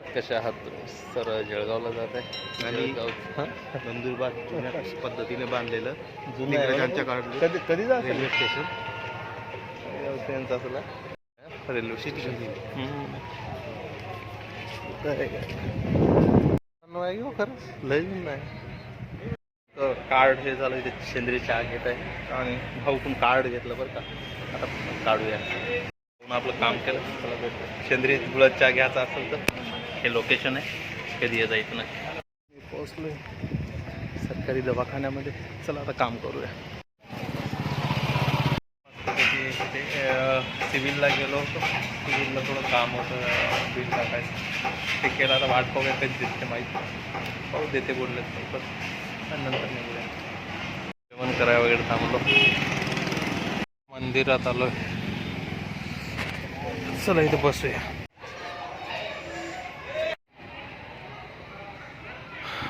कसे आहात? तुम्ही सर जळगावला जात आहे. आणि- नंदुरबार जुन्या पद्धतीने बांधलेलं जुनं आहे. इंग्रजांच्या काळात कधी कधी जात रेल्वे स्टेशन. त्यांचा असला रेल्वे स्टेशन. हो खरंच. लय नाही तर कार्ड हे झालं इथे सेंद्रिय चहा घेत आहे. आणि भाऊतून कार्ड घेतलं बरं का. आता काढूया. म्हणून आपलं काम केलं. सेंद्रिय गुळात चहा घ्यायचा असेल तर. हे लोकेशन आहे. कधी ये जायचं नाही. मी पोचलोय सरकारी दवाखान्यामध्ये. चला आता काम करूया. ते सिव्हिलला गेलो होतो. सिव्हिलला थोडं काम होतं. बिल टाकायचं. ते केलं. आता वाट बघूया कधी देते माहीत. पाहू देते बोलले पण. आणि नंतर निघूया. जेवण करायला वगैरे थांबलो. मंदिरात आलो चला इथे बसूया.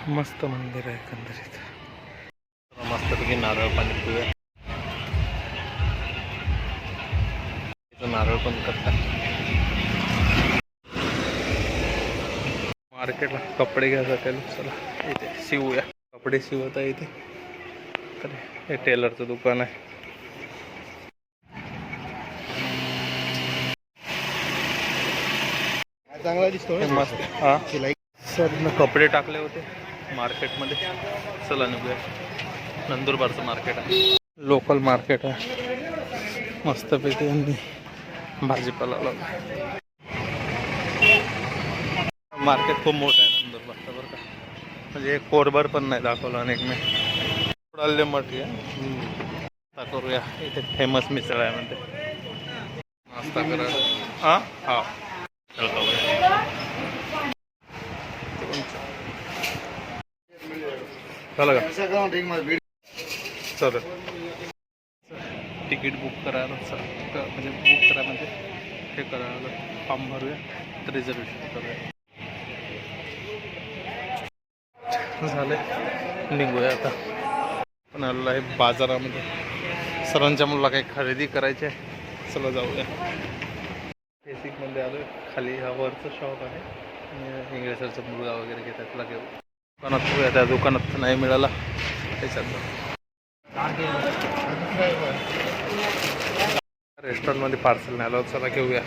मस्त मंदिर आहे एकंदरीत. मस्तपैकी नारळ पाणी पिऊया. इथं नारळ पण करतात. मार्केटला कपडे घ्यायसाठी. चला इथे शिवूया. कपडे शिवत आहे इथे. तर हे टेलरचं दुकान आहे. चांगला दिसतो हे मस्त. हा? सर कपडे टाकले होते मार्केटमध्ये. चला निघूया. नंदुरबारचं मार्केट आहे. लोकल मार्केट आहे. मस्तपैकी यांनी भाजीपाला लावला. मार्केट खूप मोठं आहे नंदुरबारचं बरं का. म्हणजे एक कोरभर पण नाही दाखवलं अनेक मी. उडाले मठी नाश्ता करूया. इथे फेमस मिसळ आहे म्हणते. नाश्ता करायला हां. हा चल खाऊया झालं का? चल तिकीट बुक करायला म्हणजे बुक करा म्हणजे हे करायला फॉर्म भरूया तर रिझर्वेशन करूया. झालं निघूया आता. पण आलेलो आहे बाजारामध्ये. सरांच्या मुलाला काही खरेदी करायची आहे चला जाऊया. बेसिकमध्ये आलो खाली हा वरचं शॉप आहे. इंग्रजाचा मुलगा वगैरे घेतात त्याला घेऊ दुकानात बघूया त्या दुकानात नाही मिळाला. त्याच्यात रेस्टॉरंटमध्ये पार्सल नाही आलं चला घेऊया.